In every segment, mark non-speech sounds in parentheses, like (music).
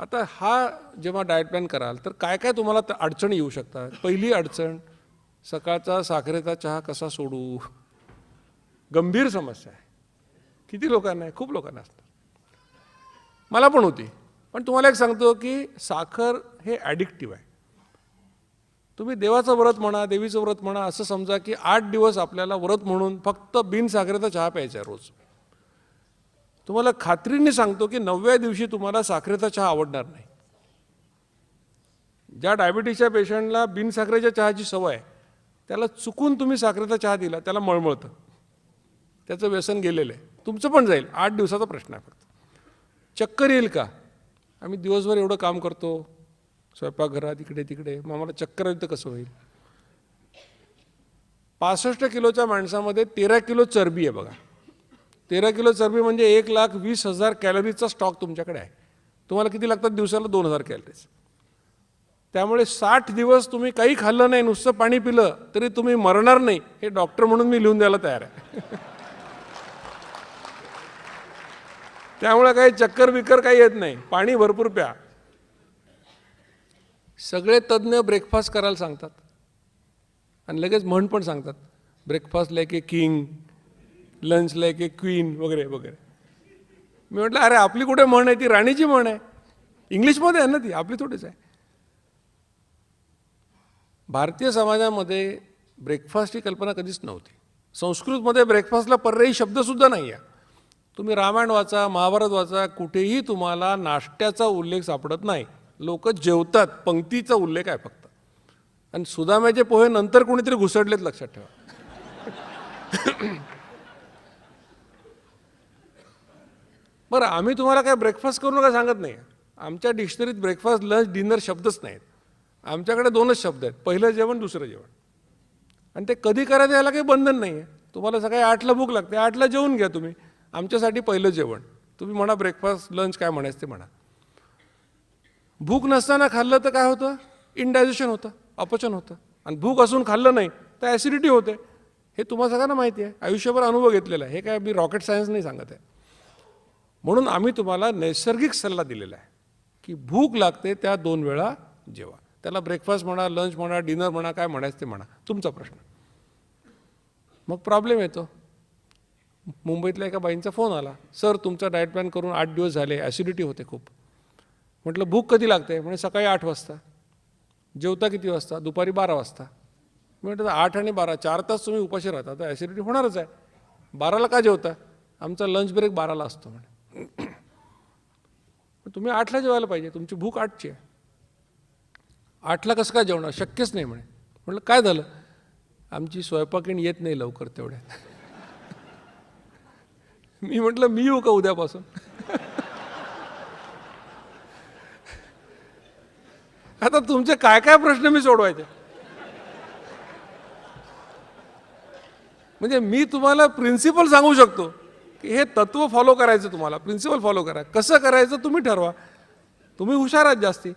आता हा जेव्हा डाएट प्लॅन कराल तर काय काय तुम्हाला अडचणी येऊ शकतात? पहिली अडचण सकाळचा साखरेचा चहा कसा सोडू? गंभीर समस्या आहे. किती लोकांना आहे? खूप लोकांना असतात मला पण होती. पण तुम्हाला एक सांगतो की साखर हे ॲडिक्टिव्ह आहे. तुम्ही देवाचं व्रत म्हणा देवीचं व्रत म्हणा असं समजा की आठ दिवस आपल्याला व्रत म्हणून फक्त बिन साखरेचा चहा प्यायचा आहे रोज. तुम्हाला खात्रीने सांगतो की नवव्या दिवशी तुम्हाला साखरेचा चहा आवडणार नाही. ज्या डायबिटीसच्या पेशंटला बिन साखरेच्या चहाची सवय आहे त्याला चुकून तुम्ही साखरेचा चहा दिला त्याला मळमळतं. त्याचं व्यसन गेलेलं आहे. तुमचं पण जाईल. आठ दिवसाचा प्रश्न आहे फक्त. चक्कर येईल का? आम्ही दिवसभर एवढं काम करतो. स्वयंपाकघरात इकडे तिकडे. मग आम्हाला चक्कर येईल तर कसं होईल? पासष्ट किलोच्या माणसामध्ये तेरा किलो चरबी आहे बघा. तेरा किलो चरबी म्हणजे एक लाख वीस हजार कॅलरीचा स्टॉक तुमच्याकडे आहे. तुम्हाला किती लागतात? दिवसाला दोन हजार कॅलरीज. त्यामुळे साठ दिवस तुम्ही काही खाल्लं नाही नुसतं पाणी पिलं तरी तुम्ही मरणार नाही हे डॉक्टर म्हणून मी लिहून द्यायला तयार आहे. त्यामुळे काही चक्कर विकर काही येत नाही. पाणी भरपूर प्या. सगळे तज्ज्ञ ब्रेकफास्ट करायला सांगतात. आणि लगेच म्हण पण सांगतात. Breakfast like a king lunch like a queen वगैरे वगैरे. मी म्हटलं अरे आपली कुठे म्हण आहे? ती राणीची म्हण आहे. इंग्लिशमध्ये आहे ना ती? आपली थोडीच आहे. भारतीय समाजामध्ये ब्रेकफास्टची कल्पना कधीच नव्हती. संस्कृतमध्ये ब्रेकफास्टला पर्यायी शब्दसुद्धा नाही आहे तुम्ही रामायण वाचा महाभारत वाचा कुठेही तुम्हाला नाश्त्याचा उल्लेख सापडत नाही. लोक जेवतात. पंक्तीचा उल्लेख आहे फक्त. आणि सुदाम्याचे पोहे नंतर कोणीतरी घुसडलेत लक्षात ठेवा. बरं आम्ही तुम्हाला काय ब्रेकफास्ट करू नका सांगत नाही. आमच्या डिक्शनरीत ब्रेकफास्ट लंच डिनर शब्दच नाहीत. आमच्याकडे दोनच शब्द आहेत. पहिलं जेवण दुसरं जेवण. आणि ते कधी करायचं याला काही बंधन नाही आहे तुम्हाला सकाळी आठला भूक लागते. आठला जेवून घ्या तुम्ही. आमच्यासाठी पहिलं जेवण. तुम्ही म्हणा ब्रेकफास्ट लंच काय म्हणायचं ते म्हणा. भूक नसताना खाल्लं तर काय होतं? इनडायजेशन होतं. अपचन होतं. आणि भूक असून खाल्लं नाही तर ॲसिडिटी होते. हे तुम्हाला सगळ्यांना माहिती आहे. आयुष्यभर अनुभव घेतलेला आहे. हे काय मी रॉकेट सायन्स नाही सांगत आहे. म्हणून आम्ही तुम्हाला नैसर्गिक सल्ला दिलेला आहे की भूक लागते त्या दोन वेळा जेवा त्याला ब्रेकफास्ट म्हणा लंच म्हणा डिनर म्हणा काय म्हणायचं ते म्हणा. तुमचा प्रश्न. मग प्रॉब्लेम येतो. मुंबईतल्या एका बाईंचा फोन आला. सर तुमचा डाएट प्लॅन करून आठ दिवस झाले. ॲसिडिटी होते खूप. म्हटलं भूक कधी लागते? म्हणजे सकाळी आठ वाजता. जेवता किती वाजता? दुपारी बारा वाजता. म्हटलं आठ आणि बारा चार तास तुम्ही उपाशी राहता. तर ॲसिडिटी होणारच आहे. बाराला का जेवता? आमचा लंच ब्रेक बाराला असतो. म्हणे. (coughs) तुम्ही आठला जेवायला पाहिजे तुमची भूक आठची आहे. आठला कसं काय जेवणार? शक्यच नाही म्हणे. म्हटलं काय झालं? आमची स्वयंपाकीण येत नाही लवकर तेवढ्यात. (laughs) मी म्हटलं मी येऊ का उद्यापासून? (laughs) आता तुमचे काय काय प्रश्न मी सोडवायचे? म्हणजे मी तुम्हाला प्रिन्सिपल सांगू शकतो. की हे तत्व फॉलो करायचं तुम्हाला प्रिन्सिपल फॉलो करा. कसं करायचं तुम्ही ठरवा. तुम्ही हुशार आहात जास्ती.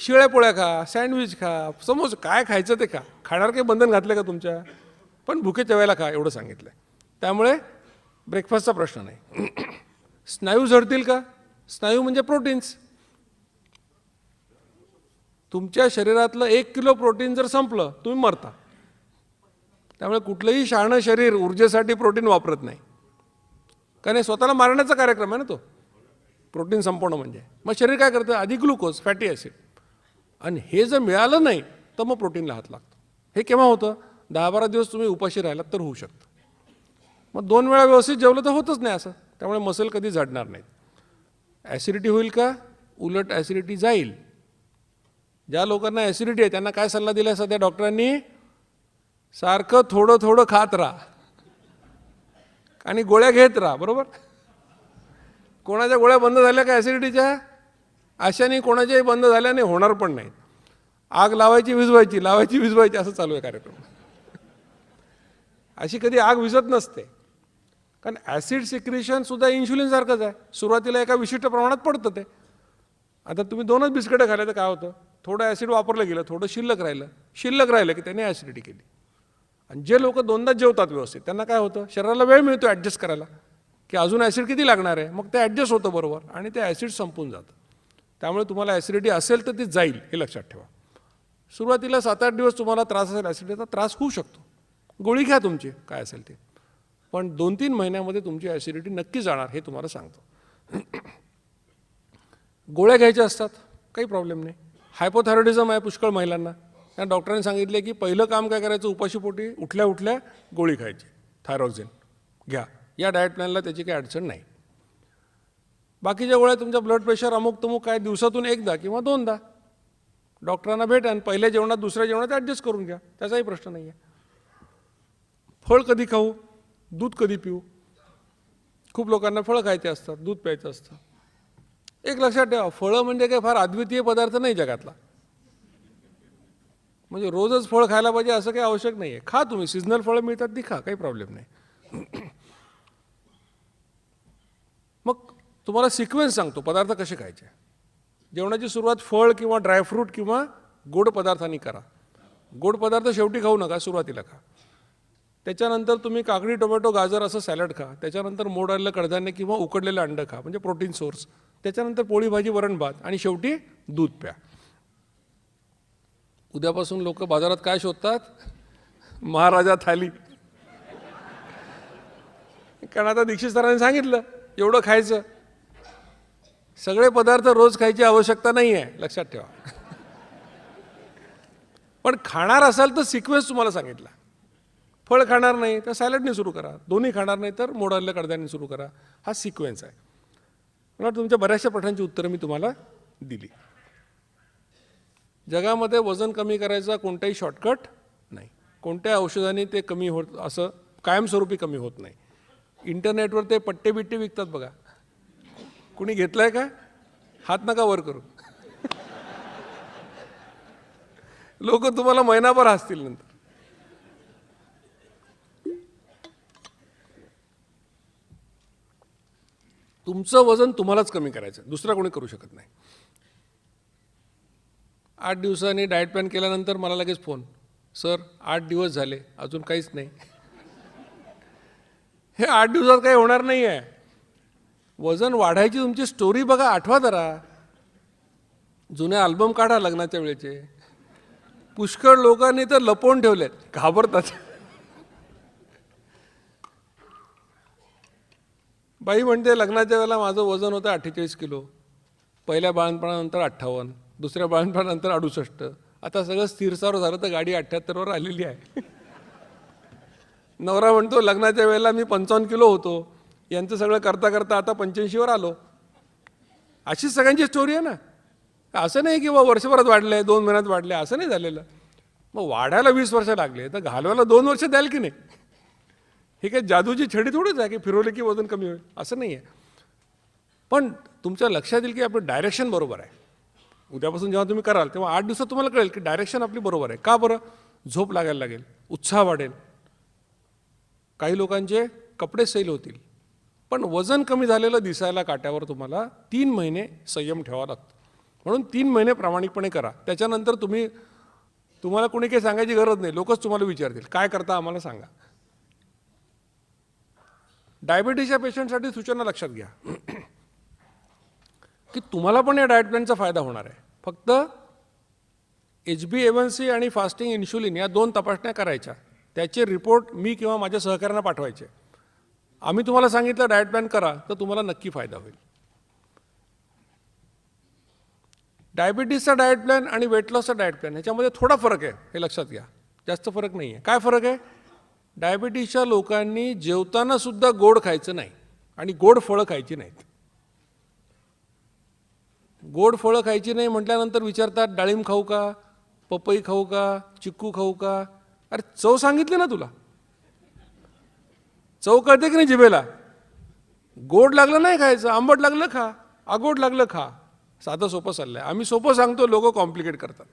शिळ्या पोळ्या खा सँडविच खा समोस काय खायचं ते खा. खाणार काही बंधन घातलं का तुमच्या? पण भुकेच्या वेळेला खा एवढं सांगितलं त्यामुळे ब्रेकफास्टचा प्रश्न नाही. (clears throat) स्नायू झडतील का? स्नायू म्हणजे प्रोटीन्स तुमच्या शरीरातलं एक किलो प्रोटीन जर संपलं तुम्ही मरता. त्यामुळे कुठलंही शहाणं शरीर ऊर्जेसाठी प्रोटीन वापरत नाही. कारण हे स्वतःला मारण्याचा कार्यक्रम आहे ना तो. प्रोटीन संपवणं म्हणजे. मग शरीर काय करतं? आधी ग्लुकोज फॅटी ॲसिड. आणि हे जर मिळालं नाही तर मग प्रोटीनला हात लागतो. हे केव्हा होतं? दहा बारा दिवस तुम्ही उपाशी राहिलात तर होऊ शकतं. मग दोन वेळा व्यवस्थित जेवलं तर होतच नाही असं. त्यामुळे मसल कधी झडणार नाहीत. ॲसिडिटी होईल का? उलट ॲसिडिटी जाईल. ज्या लोकांना ॲसिडिटी आहे त्यांना काय सल्ला दिला सध्या डॉक्टरांनी? सारखं थोडं थोडं खात राहा. आणि गोळ्या घेत राहा बरोबर? कोणाच्या गोळ्या बंद झाल्या का ॲसिडिटीच्या अशाने कोणाच्याही बंद झाल्या नाही होणार पण नाहीत आग लावायची विजवायची लावायची विजवायची असं चालू आहे कार्यक्रम. अशी कधी आग विझत नसते. कारण ॲसिड सिक्रिशनसुद्धा इन्शुलिनसारखंच आहे. सुरुवातीला एका विशिष्ट प्रमाणात पडतं ते. आता तुम्ही दोनच बिस्किटं खाल्या तर काय होतं? थोडं ॲसिड वापरलं गेलं थोडं शिल्लक राहिलं. शिल्लक राहिलं की त्याने ॲसिडिटी केली. आणि जे लोक दोनदाच जेवतात व्यवस्थित त्यांना काय होतं? शरीराला वेळ मिळतो ॲडजस्ट करायला. की अजून ॲसिड किती लागणार आहे? मग ते ॲडजस्ट होतं बरोबर आणि ते ॲसिड संपून जातं. त्यामुळे तुम्हाला ॲसिडिटी असेल तर ती जाईल हे लक्षात ठेवा. सुरुवातीला सात आठ दिवस तुम्हाला त्रास असेल ॲसिडिटीचा त्रास होऊ शकतो. गोळी घ्या तुमची काय असेल ते. पण दोन तीन महिन्यामध्ये तुमची ॲसिडिटी नक्की जाणार हे तुम्हाला सांगतो. गोळ्या घ्यायच्या असतात काही प्रॉब्लेम नाही. हायपोथायरॉइडिझम आहे पुष्कळ महिलांना. या डॉक्टरांनी सांगितले की पहिलं काम काय करायचं? उपाशीपोटी उठल्या उठल्या गोळी खायची. थायरॉक्झिन घ्या. या डाएट प्लॅनला त्याची काही अडचण नाही. बाकीच्या गोळ्या तुमच्या ब्लड प्रेशर अमुक तमुक काय दिवसातून एकदा किंवा दोनदा. डॉक्टरांना भेटा आणि पहिल्या जेवणात दुसऱ्या जेवणात ॲडजस्ट करून घ्या. त्याचाही प्रश्न नाही आहे फळ कधी खाऊ? दूध कधी पिऊ? खूप लोकांना फळं खायचे असतात दूध प्यायचं असतं. एक लक्षात ठेवा फळं म्हणजे काय फार अद्वितीय पदार्थ नाही जगातला. म्हणजे रोजच फळ खायला पाहिजे असं काही आवश्यक नाही आहे खा तुम्ही. सिजनल फळं मिळतात ती खा. काही प्रॉब्लेम नाही. (clears throat) मग तुम्हाला सिक्वेन्स सांगतो. पदार्थ कसे खायचे? जेवणाची सुरुवात फळ किंवा ड्रायफ्रूट किंवा गोड पदार्थांनी करा. गोड पदार्थ शेवटी खाऊ नका. सुरुवातीला खा. त्याच्यानंतर तुम्ही काकडी टोमॅटो गाजर असं सॅलड खा. त्याच्यानंतर मोड आलेलं कडधान्य किंवा उकडलेलं अंडं खा. म्हणजे प्रोटीन सोर्स त्याच्यानंतर पोळी भाजी वरण भात आणि शेवटी दूध प्या. उद्यापासून लोक बाजारात काय शोधतात? महाराजा थाली. कारण आता दीक्षित सरांनी सांगितलं एवढं खायचं. सगळे पदार्थ रोज खायची आवश्यकता नाही आहे लक्षात ठेवा. पण खाणार असाल तर सिक्वेन्स तुम्हाला सांगितला. फळ खाणार नाही तर सॅलडने सुरू करा. दोन्ही खाणार नाही तर मोडारल्या कडद्याने सुरू करा. हा सिक्वेन्स आहे. मला तुमच्या बऱ्याचशा प्रश्नांची उत्तरं मी तुम्हाला दिली. जगामध्ये वजन कमी करायचा कोणताही शॉर्टकट नाही. कोणत्या औषधाने ते कमी होत असं कायमस्वरूपी कमी होत नाही. इंटरनेटवर ते पट्टे बिट्टे विकतात बघा. कुणी घेतलंय का? हात नका वर करू. लोक तुम्हाला महिनाभर हसतील नंतर. तुमचं वजन तुम्हालाच कमी करायचं दुसरा कोणी करू शकत नाही. आठ दिवसांनी डाएट प्लॅन केल्यानंतर मला लगेच फोन सर आठ दिवस झाले. अजून काहीच नाही. हे आठ दिवसात काही होणार नाही आहे वजन वाढायची तुमची स्टोरी बघा आठवा जरा. जुने अल्बम काढा लग्नाच्या वेळेचे. पुष्कळ लोकांनी तर लपवून ठेवलेत. घाबरतात. बाई म्हणते लग्नाच्या वेळेला माझं वजन होतं अठ्ठेचाळीस किलो. पहिल्या बाळणपणानंतर अठ्ठावन्न. दुसऱ्या बाळणपणानंतर अडुसष्ट. आता सगळं स्थिरसावर झालं तर गाडी अठ्ठ्याहत्तरवर आलेली आहे. नवरा म्हणतो लग्नाच्या वेळेला मी पंचावन्न किलो होतो. यांचं सगळं करता करता आता पंच्याऐंशीवर आलो. अशीच सगळ्यांची स्टोरी आहे ना. असं नाही की बा वर्षभरात वाढले दोन महिन्यात वाढले असं नाही झालेलं. मग वाढायला वीस वर्ष लागले तर घालवायला दोन वर्ष द्याल की नाही? हे काही जादूची छडी थोडीच आहे की फिरवले की वजन कमी होईल? असं नाही आहे. पण तुमच्या लक्षात येईल की आपलं डायरेक्शन बरोबर आहे. उद्यापासून जेव्हा तुम्ही कराल तेव्हा आठ दिवसात तुम्हाला कळेल की डायरेक्शन आपली बरोबर आहे. का बरं? झोप लागायला लागेल उत्साह वाढेल. काही लोकांचे कपडे सैल होतील पण वजन कमी झालेलं दिसायला काट्यावर तुम्हाला तीन महिने संयम ठेवावा लागतो. म्हणून तीन महिने प्रामाणिकपणे करा. त्याच्यानंतर तुम्ही तुम्हाला कोणी काही सांगायची गरज नाही. लोकच तुम्हाला विचारतील काय करता आम्हाला सांगा. डायबिटीसच्या पेशंटसाठी सूचना लक्षात घ्या. की तुम्हाला पण या डाएट प्लॅनचा फायदा होणार आहे. फक्त H B A one C आणि फास्टिंग इन्शुलिन या दोन तपासण्या करायच्या. त्याचे रिपोर्ट मी किंवा माझ्या सहकाऱ्यांना पाठवायचे. आम्ही तुम्हाला सांगितलं डाएट प्लॅन करा तर तुम्हाला नक्की फायदा होईल. डायबिटीसचा डाएट प्लॅन आणि वेट लॉसचा डाएट प्लॅन ह्याच्यामध्ये थोडा फरक आहे हे लक्षात घ्या. जास्त फरक नाही आहे. काय फरक आहे? डायबिटीसच्या लोकांनी जेवताना सुद्धा गोड खायचं नाही आणि गोड फळं खायची नाहीत. गोड फळं खायची नाही म्हटल्यानंतर विचारतात डाळिंब खाऊ का? पपई खाऊ का? चिक्कू खाऊ का? अरे चव सांगितली ना तुला. चव कळते की नाही जिभेला? गोड लागलं नाही खायचं आंबट लागलं खा आगोड लागलं खा. साधं सोपं चाललंय. आम्ही सोपं सांगतो लोक कॉम्प्लिकेट करतात.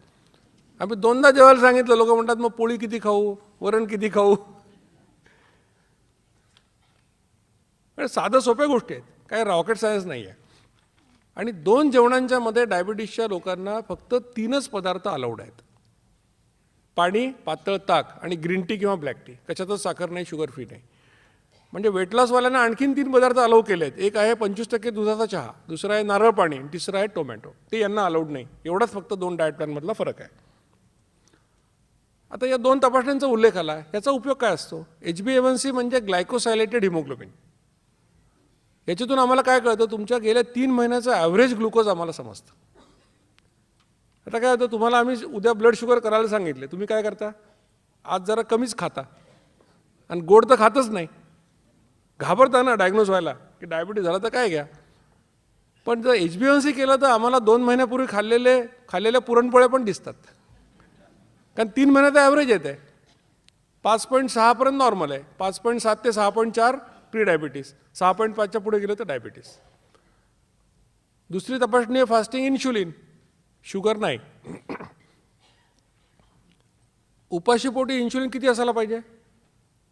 आम्ही दोनदा जेवायला सांगितलं लोक म्हणतात मग पोळी किती खाऊ? वरण किती खाऊ? साधं सोप्या गोष्टी आहेत. काय रॉकेट सायन्स नाही आहे आणि दोन जेवणांच्या मध्ये डायबिटीसच्या लोकांना फक्त तीनच पदार्थ अलाउड आहेत. पाणी पातळ ताक आणि ग्रीन टी किंवा ब्लॅक टी. कशातच साखर नाही शुगर फ्री नाही. म्हणजे वेट लॉसवाल्यांना आणखीन तीन पदार्थ अलाउ केले आहेत एक आहे पंचवीस टक्के दुधाचा चहा दुसरा आहे नारळ पाणी तिसरा आहे टोमॅटो ते यांना अलाउड नाही. एवढाच फक्त दोन डाएट प्लॅनमधला फरक आहे. आता या दोन तपासण्यांचा उल्लेख आला. याचा उपयोग काय असतो? एच बी एवन सी म्हणजे ग्लायकोसायलेटेड हिमोग्लोबिन याच्यातून आम्हाला काय कळतं? तुमच्या गेल्या तीन महिन्याचं ॲव्हरेज ग्लुकोज आम्हाला समजतं. आता काय होतं? तुम्हाला आम्ही उद्या ब्लड शुगर करायला सांगितले. तुम्ही काय करता? आज जरा कमीच खाता. आणि गोड तर खातच नाही. घाबरता ना डायग्नोज व्हायला. की डायबिटीज झाला तर काय घ्या? पण जर एच बी एन सी केलं तर आम्हाला दोन महिन्यापूर्वी खाल्लेले खाल्लेल्या पुरणपोळ्या पण दिसतात. कारण तीन महिन्याचं ॲव्हरेज येत आहे पाच पॉईंट सहापर्यंत नॉर्मल आहे. पाच पॉईंट सात ते सहा पॉईंट चार प्री डायबिटीस सहा पॉईंट पाचच्या पुढे गेलं तर डायबिटीस दुसरी तपासणी आहे फास्टिंग इन्शुलिन शुगर नाही. उपाशीपोटी इन्शुलिन किती असायला पाहिजे?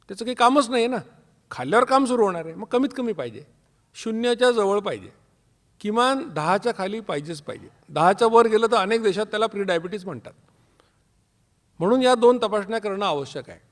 त्याचं काही कामच नाही आहे ना. खाल्ल्यावर काम सुरू होणार आहे. मग कमीत कमी पाहिजे. शून्याच्या जवळ पाहिजे. किमान दहाच्या खाली पाहिजेच पाहिजे. दहाच्या वर गेलं तर अनेक देशात त्याला प्री डायबिटीज म्हणतात. म्हणून या दोन तपासण्या करणं आवश्यक आहे.